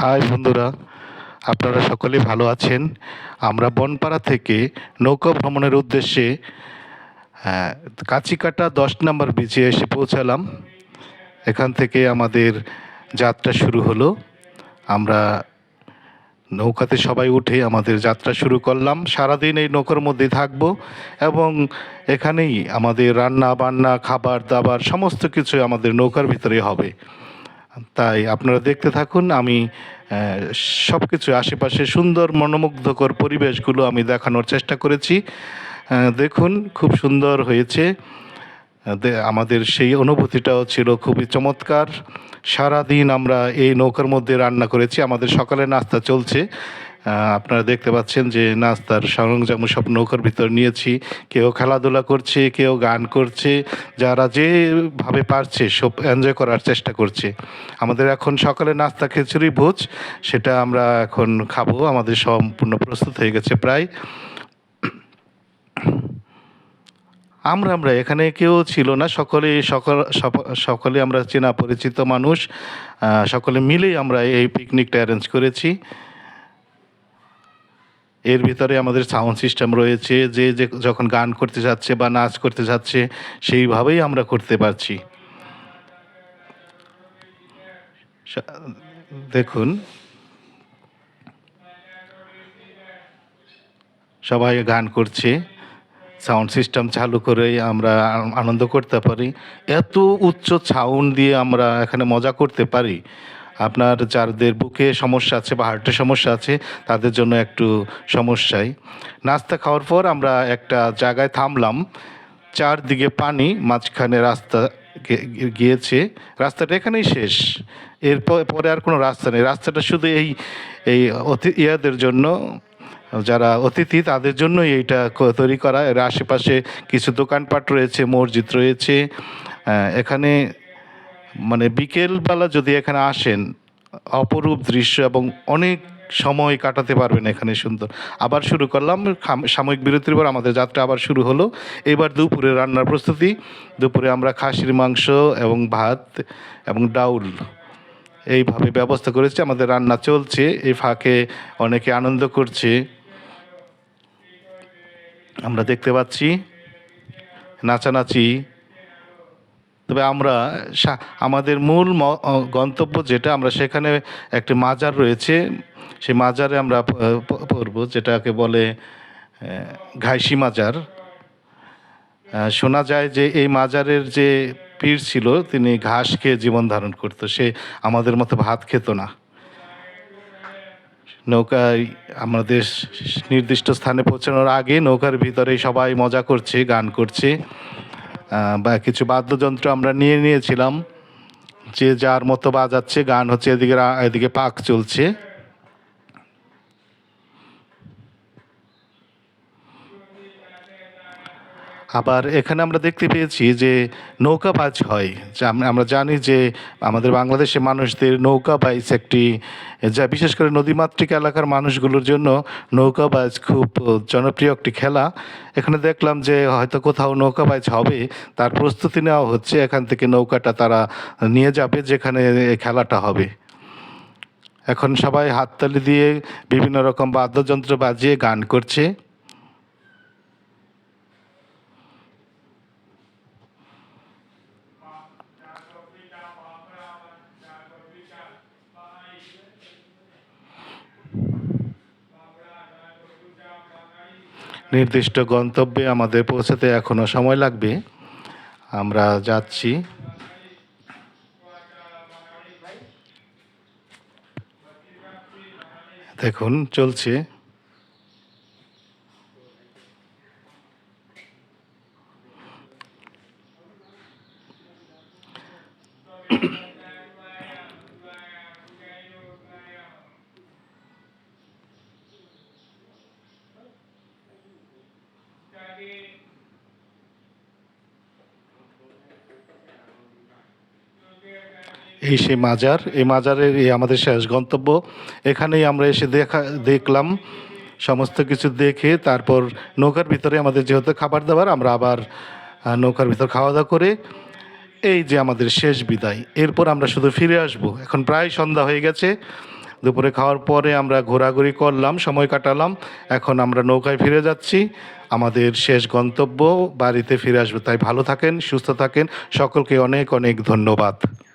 High বন্ধুরা, আপনারা সকলে ভালো আছেন। আমরা বনপাড়া থেকে নৌকা ভ্রমণের উদ্দেশ্যে কাছিকাটা দশ নম্বর বিচে এসে পৌঁছালাম। এখান থেকে আমাদের যাত্রা শুরু হলো। আমরা নৌকাতে সবাই উঠে আমাদের যাত্রা শুরু করলাম। সারাদিন এই নৌকার মধ্যে থাকব এবং এখানেই আমাদের রান্না বান্না খাবার দাবার সমস্ত কিছু আমাদের নৌকার ভিতরে হবে। তাই আপনারা দেখতে থাকুন, আমি সব কিছু আশেপাশে সুন্দর মনোমুগ্ধকর পরিবেশগুলো আমি দেখানোর চেষ্টা করেছি। দেখুন, খুব সুন্দর হয়েছে। আমাদের সেই অনুভূতিটাও ছিল খুবই চমৎকার। সারাদিন আমরা এই নৌকার মধ্যে রান্না করেছি, আমাদের সকালে নাস্তা চলছে। আপনারা দেখতে পাচ্ছেন যে নাস্তার সরঞ্জাম সব নৌকার ভিতর নিয়েছি। কেউ খেলাধুলা করছে, কেউ গান করছে, যারা যেভাবে পারছে সব এনজয় করার চেষ্টা করছে। আমাদের এখন সকালে নাস্তা খিচুড়ি ভোজ, সেটা আমরা এখন খাব। আমাদের সম্পূর্ণ প্রস্তুত হয়ে গেছে প্রায়। আমরা আমরা, এখানে কেউ ছিল না। সকলে, সকল সকলে আমরা চেনা পরিচিত মানুষ। সকলে মিলেই আমরা এই পিকনিকটা অ্যারেঞ্জ করেছি। এর ভিতরে আমাদের সাউন্ড সিস্টেম রয়েছে, যে যে যখন গান করতে যাচ্ছে বা নাচ করতে যাচ্ছে, সেইভাবেই আমরা করতে পারছি। দেখুন। সবাই গান করছে সাউন্ড সিস্টেম চালু করে আমরা আনন্দ করতে পারি। এত উচ্চ সাউন্ড দিয়ে আমরা এখানে মজা করতে পারি। আপনার যাদের বুকে সমস্যা আছে বা হার্টের সমস্যা আছে, তাদের জন্য একটু সমস্যাই। নাস্তা খাওয়ার পর আমরা একটা জায়গায় থামলাম। চারদিকে পানি, মাঝখানে রাস্তা গিয়েছে। রাস্তাটা এখানেই শেষ। এরপর পরে আর কোনো রাস্তা নেই। রাস্তাটা শুধু এই এই অতি, ইয়াদের জন্য, যারা অতিথি, তাদের জন্য এইটা তৈরি করা। এর আশেপাশে কিছু দোকানপাট রয়েছে, মসজিদ রয়েছে। এখানে মানে বিকেলবেলা যদি এখানে আসেন, অপরূপ দৃশ্য এবং অনেক সময় কাটাতে পারবেন এখানে সুন্দর। আবার শুরু করলাম সাময়িক বিরতির পর আমাদের যাত্রা আবার শুরু হলো। এবার দুপুরে রান্নার প্রস্তুতি। দুপুরে আমরা খাসির মাংস এবং ভাত এবং ডাউল এইভাবে ব্যবস্থা করেছি। আমাদের রান্না চলছে, এই ফাঁকে অনেকে আনন্দ করছে। আমরা দেখতে পাচ্ছি নাচানাচি তবে আমরা আমাদের মূল গন্তব্য যেটা, আমরা সেখানে একটি মাজার রয়েছে। সেই মাজারে আমরা পড়ব, যেটাকে বলে ঘাইসি মাজার। শোনা যায় যে এই মাজারের যে পীর ছিল, তিনি ঘাস খেয়ে জীবন ধারণ করতো। সে আমাদের মতো ভাত খেত না। নৌকায় আমাদের নির্দিষ্ট স্থানে পৌঁছানোর আগে নৌকার ভিতরে সবাই মজা করছে, গান করছে। বা কিছু বাদ্যযন্ত্র আমরা নিয়ে নিয়েছিলাম। যে যার মতো বাজাচ্ছে, গান হচ্ছে, এদিকে এদিকে পাক চলছে। আবার এখানে আমরা দেখতে পেয়েছি যে নৌকাবাজ হয়। যা আমরা জানি যে আমাদের বাংলাদেশে মানুষদের নৌকাবাজ একটি, যা বিশেষ করে নদীমাতৃক এলাকার মানুষগুলোর জন্য নৌকা নৌকাবাজ খুব জনপ্রিয় একটি খেলা। এখানে দেখলাম যে হয়তো কোথাও নৌকাবাজ হবে, তার প্রস্তুতি নেওয়া হচ্ছে, এখান থেকে নৌকাটা তারা নিয়ে যাবে যেখানে খেলাটা হবে। এখন সবাই হাততালি দিয়ে বিভিন্ন রকম বাদ্যযন্ত্র বাজিয়ে গান করছে। নির্দিষ্ট গন্তব্যে আমাদের পৌঁছাতে এখনও সময় লাগবে। আমরা যাচ্ছি। দেখুন চলছে। এই সেই মাজার, এই মাজারের এই আমাদের শেষ গন্তব্য। এখানেই আমরা এসে দেখা, দেখলাম সমস্ত কিছু দেখে, তারপর নৌকার ভিতরে আমাদের যেহেতু খাবার দাবার, আমরা আবার নৌকার ভিতর খাওয়া দাওয়া করে এই যে আমাদের শেষ বিদায়। এরপর আমরা শুধু ফিরে আসব। এখন প্রায় সন্ধ্যা হয়ে গেছে। দুপুরে খাওয়ার পরে আমরা ঘোরাঘুরি করলাম, সময় কাটালাম, এখন আমরা নৌকায় ফিরে যাচ্ছি। আমাদের শেষ গন্তব্য বাড়িতে ফিরে আসব, তাই ভালো থাকেন, সুস্থ থাকেন, সকলকে অনেক অনেক ধন্যবাদ।